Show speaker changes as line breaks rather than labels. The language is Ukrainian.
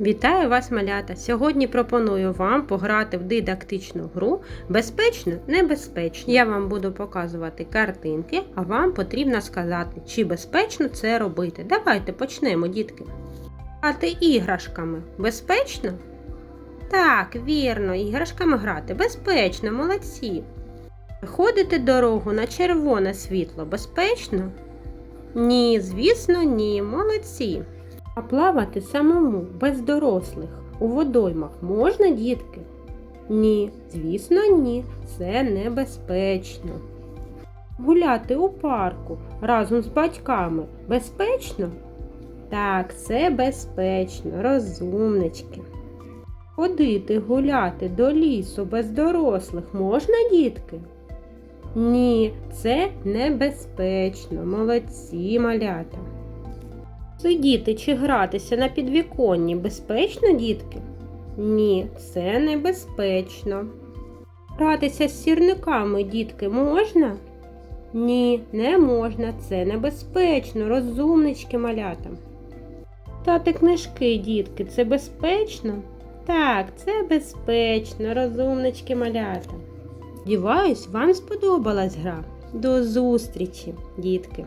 Вітаю вас, малята! Сьогодні пропоную вам пограти в дидактичну гру Безпечно, небезпечно. Я вам буду показувати картинки, а вам потрібно сказати, чи безпечно це робити. Давайте почнемо, дітки. Грати іграшками безпечно? Так, вірно, іграшками грати безпечно, молодці. Ходити дорогу на червоне світло безпечно? Ні, звісно, ні, молодці. А плавати самому без дорослих у водоймах можна, дітки? Ні, звісно, ні. Це небезпечно. Гуляти у парку разом з батьками безпечно? Так, це безпечно, розумнички. Ходити гуляти до лісу без дорослих можна, дітки? Ні, це небезпечно. Молодці малята. Сидіти чи гратися на підвіконні безпечно, дітки? Ні, це небезпечно. Гратися з сірниками, дітки, можна? Ні, не можна. Це небезпечно, розумнички малята. Читати книжки, дітки, це безпечно? Так, це безпечно, розумнички малята. Сподіваюсь, вам сподобалась гра. До зустрічі, дітки!